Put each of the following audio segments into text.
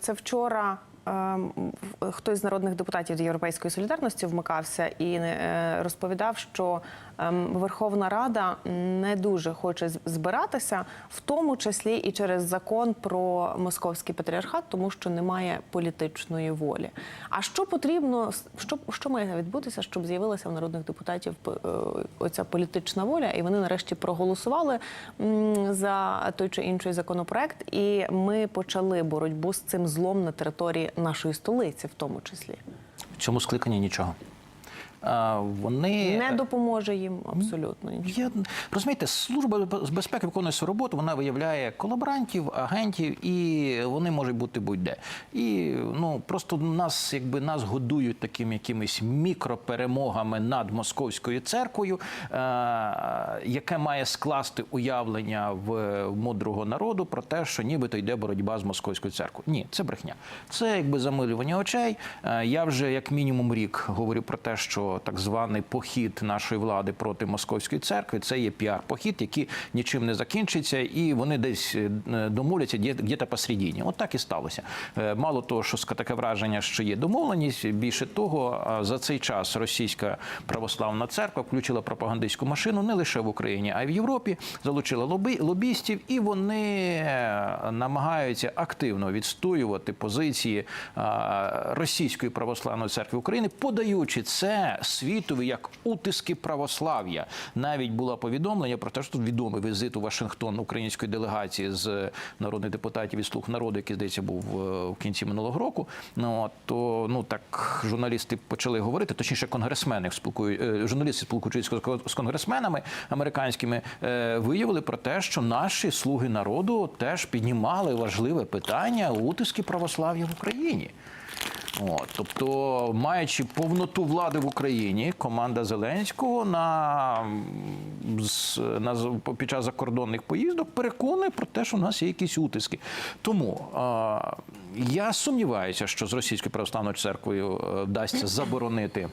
Це вчора. Ем, Хтось з народних депутатів Європейської солідарності вмикався і е, розповідав, що ем, Верховна Рада не дуже хоче збиратися, в тому числі і через закон про московський патріархат, тому що немає політичної волі. А що потрібно, що, що має відбутися, щоб з'явилася в народних депутатів е, оця політична воля, і вони нарешті проголосували за той чи інший законопроект, і ми почали боротьбу з цим злом на території нашої столиці, в тому числі. В цьому скликанні нічого. Вони Не допоможе їм абсолютно нічого. Я розумієте, служба з безпеки виконує свою роботу. Вона виявляє колаборантів, агентів, і вони можуть бути будь-де. І ну просто нас, якби нас годують такими якимись мікроперемогами над московською церквою, е- яке має скласти уявлення в мудрого народу про те, що нібито йде боротьба з московською церквою. Ні, це брехня. Це якби замилювання очей. Е, Я вже як мінімум рік говорю про те, що так званий похід нашої влади проти московської церкви це є піар-похід, який нічим не закінчиться, і вони десь е, домовляться де- где-то посередині. От так і сталося. Е, Мало того, що таке враження, що є домовленість. Більше того, за цей час російська православна церква включила пропагандистську машину не лише в Україні, а й в Європі. Залучила лоби, лобістів, і вони е, намагаються активно відстоювати позиції російської православної церкви України, подаючи це світові як утиски православ'я. Навіть було повідомлення про те, що відомий візит у Вашингтон української делегації з народних депутатів від слуг народу, який здається був е, в кінці минулого року. Ну то ну так журналісти почали говорити, точніше, конгресмени спілкують е, журналісти спілкуючись з- конгресменами американськими, е, виявили про те, що наші слуги народу теж піднімали важливе питання утиски православ'я в Україні. От, тобто, маючи повноту влади в Україні, команда Зеленського на, на під час закордонних поїздок переконує про те, що в нас є якісь утиски. Тому е, я сумніваюся, що з російською православною церквою е, вдасться заборонити.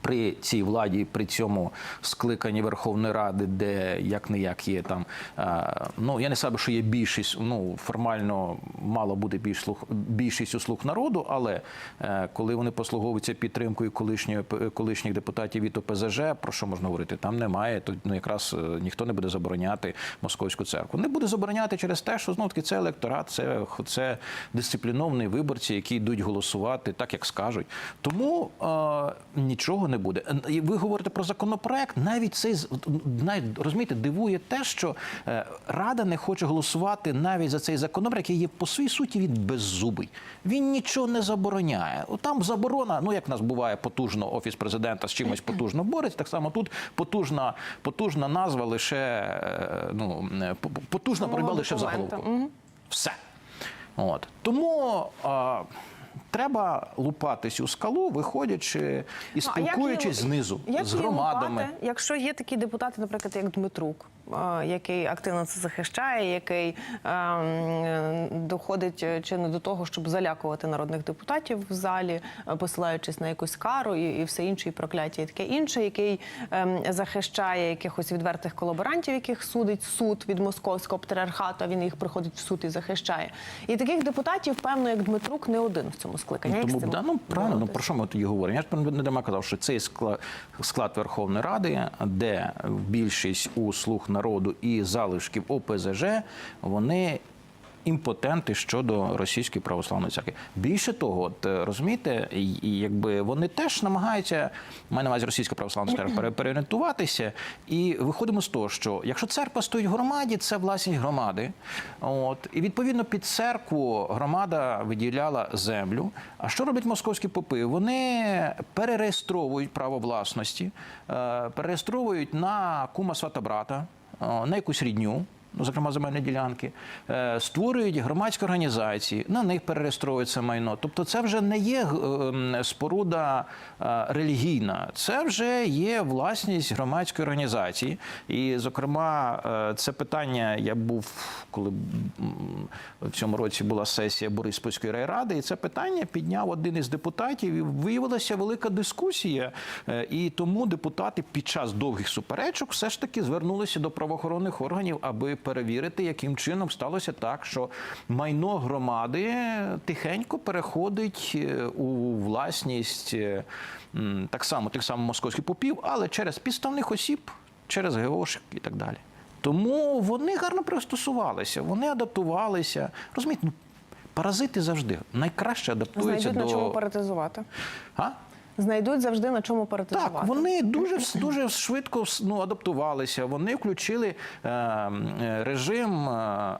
При цій владі, при цьому скликанні Верховної Ради, де як не як є там, е, ну я не саме, що є більшість, ну формально мало бути більш слух, більшість у слуг народу, але е, коли вони послуговуються підтримкою колишньої колишніх депутатів від ОПЗЖ, про що можна говорити? Там немає. То ну якраз е, ніхто не буде забороняти московську церкву. Не буде забороняти через те, що знову таки це електорат, це, це дисципліновані виборці, які йдуть голосувати так, як скажуть. Тому е, нічого не буде. І ви говорите про законопроект. Навіть цей навіть розумієте, дивує те, що е, Рада не хоче голосувати навіть за цей законопроект, який є по своїй суті він беззубий. Він нічого не забороняє. Там заборона, ну як в нас буває потужно офіс президента з чимось потужно бореться. Так само тут потужна, потужна назва лише е, ну е, потужна боротьба лише в документа. заголовку. Все. От. Тому а, треба лупатись у скалу, виходячи і Ну, а як спілкуючись знизу як з громадами. лупати, якщо є такі депутати, наприклад, як Дмитрук, е, який активно це захищає, який е, доходить е, чи не до того, щоб залякувати народних депутатів в залі, е, посилаючись на якусь кару і, і все інше, і прокляття, і таке інше, який е, захищає якихось відвертих колаборантів, яких судить суд від московського патріархату, а він їх приходить в суд і захищає. І таких депутатів, певно, як Дмитрук, не один в цьому скликанні. Тому да, ну правильно, ну про що ми тоді говоримо? Я ж не дарма казав, що цей склад, склад Верховної Ради, де більшість у слуг народу і залишків ОПЗЖ, вони. Імпотенти щодо російської православної церкви. Більше того, от е, розумієте, якби вони теж намагаються, маю на увазі російська православна церква, пере- переорієнтуватися. І виходимо з того, що якщо церква стоїть в громаді, це власність громади. От і відповідно під церкву громада виділяла землю. А що роблять московські попи? Вони перереєстровують право власності, е, перереєстровують на кума свата брата, е, на якусь рідню. Ну, зокрема, земельні ділянки, е, створюють громадські організації, на них перереєстровується майно. Тобто, це вже не є е, споруда е, релігійна, це вже є власність громадської організації. І, зокрема, це питання я був, коли в цьому році була сесія Бориспільської райради, і це питання підняв один із депутатів. І виявилася велика дискусія. І тому депутати під час довгих суперечок все ж таки звернулися до правоохоронних органів, аби перевірити, яким чином сталося так, що майно громади тихенько переходить е, у власність е, так само тих самих московських попів, але через підставних осіб, через ГОшок і так далі. Тому вони гарно пристосувалися, вони адаптувалися. Розумієте, ну, паразити завжди найкраще адаптуються Знайдуть до на чому паразитувати. А? Знайдуть завжди на чому паразитувати. Так, вони дуже дуже швидко ну, адаптувалися. Вони включили е, е, режим. е,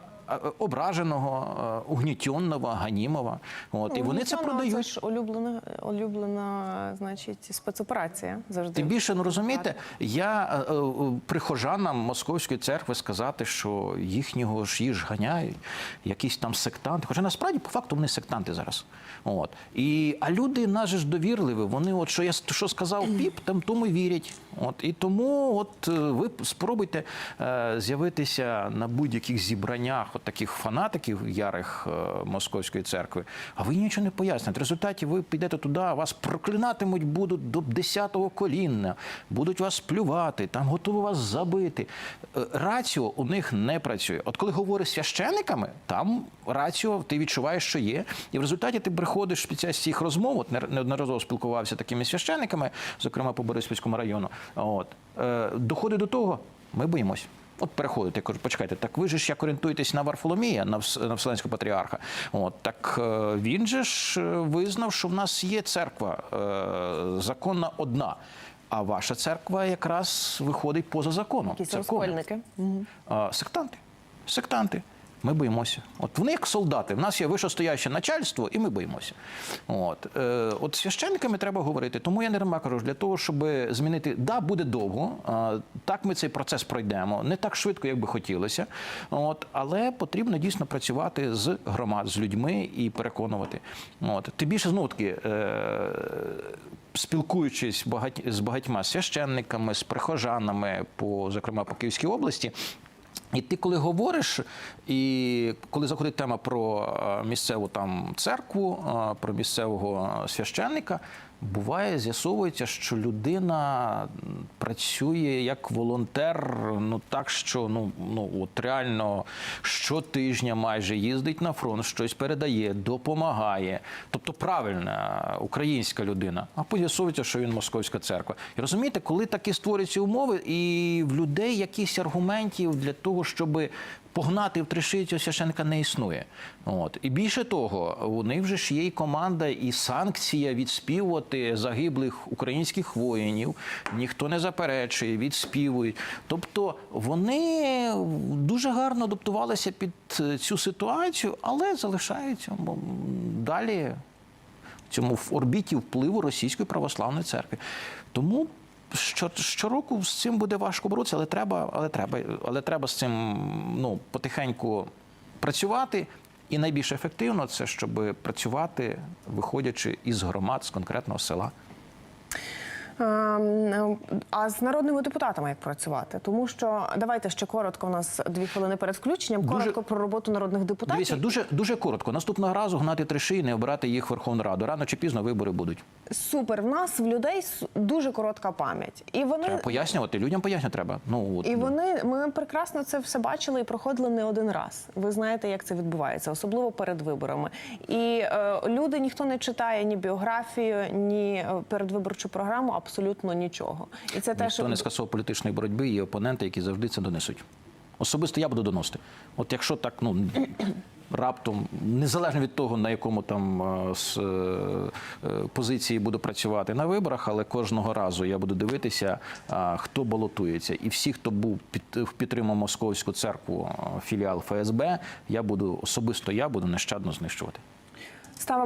ображеного, е, угнітенного, ганімого. От, і вони це Ну, Це продають. ж улюблена, улюблена, значить, спецоперація завжди. Тим більше, ну розумієте, я е, е, прихожанам московської церкви сказати, що їхнього ж їж ганяють, якісь там сектанти. Хоча насправді по факту вони сектанти зараз. От. І, а люди нас ж довірливі. Вони, от що я що сказав піп, там тому вірять. От. І тому от е, ви спробуйте е, з'явитися на будь-яких зібраннях от таких фанатиків ярих е, московської церкви, а ви нічого не поясните. В результаті ви підете туди, вас проклинатимуть будуть до 10-го колінна, будуть вас плювати, там готові вас забити. Е, Раціо у них не працює. От коли говориш з священниками, там раціо ти відчуваєш, що є. І в результаті ти приходиш під час цих розмов, от не- неодноразово спілкувався такими священниками, зокрема по Бориспільському району. От е, доходить до того, ми боїмося. От переходите, я кажу, почекайте, так ви же ж як орієнтуєтесь на Варфоломія, на, Вс- на Вселенського патріарха. От так е, він же ж е, визнав, що в нас є церква е, законна одна. А ваша церква якраз виходить поза законом. Якісь розкольники. Сектанти. Сектанти. Ми боїмося. От вони як солдати. В нас є вищостояще начальство, і ми боїмося. От, е, от священниками треба говорити. Тому я не кажу, для того, щоб змінити, да, буде довго. так ми цей процес пройдемо. Не так швидко, як би хотілося. От, але потрібно дійсно працювати з громад, з людьми і переконувати. От. Тим більше знову таки. Е, Спілкуючись багать, з багатьма священниками, з прихожанами, по, зокрема по Київській області, і ти, коли говориш, і коли заходить тема про е, місцеву там церкву, е, про місцевого священника, буває, з'ясовується, що людина працює як волонтер, ну так, що ну, ну от реально щотижня майже їздить на фронт, щось передає, допомагає. Тобто правильна українська людина. А потім з'ясовується, що він московська церква. І розумієте, коли такі створюються умови, і в людей якісь аргументів для того, щоб погнати в цього священника не існує. От. І більше того, них вже ж є і команда, і санкція відспівувати загиблих українських воїнів. Ніхто не заперечує, відспівують. Тобто вони дуже гарно адаптувалися під е, цю ситуацію, але залишаються далі в цьому в орбіті впливу Російської православної церкви. Тому що, щороку з цим буде важко боротися, але треба, але треба, але треба з цим ну, потихеньку працювати. І найбільш ефективно це щоб працювати, виходячи із громад з конкретного села. Ем, А з народними депутатами як працювати? Тому що давайте ще коротко. У нас дві хвилини перед включенням. Дуже- Коротко про роботу народних депутатів. Дивіться, дуже дуже коротко. Наступного разу гнати триши і не обирати їх в Верховну Раду. Рано чи пізно вибори будуть. Супер. В нас в людей дуже коротка пам'ять, і вони Треба пояснювати. Людям пояснювати треба. Ну от І вони ми прекрасно це все бачили і проходили не один раз. Ви знаєте, як це відбувається, особливо перед виборами. І е, люди ніхто не читає ні біографію, ні е, передвиборчу програму, абсолютно нічого. І це те, що не скасував політичної боротьби, є опоненти, які завжди це донесуть. Особисто я буду доносити. От якщо так, ну раптом, незалежно від того, на якому там е, з, е, е, позиції буду працювати на виборах, але кожного разу я буду дивитися, хто балотується. І всі, хто був під підтримав московську церкву, е, філіал ФСБ, я буду особисто я буду нещадно знищувати. ставимо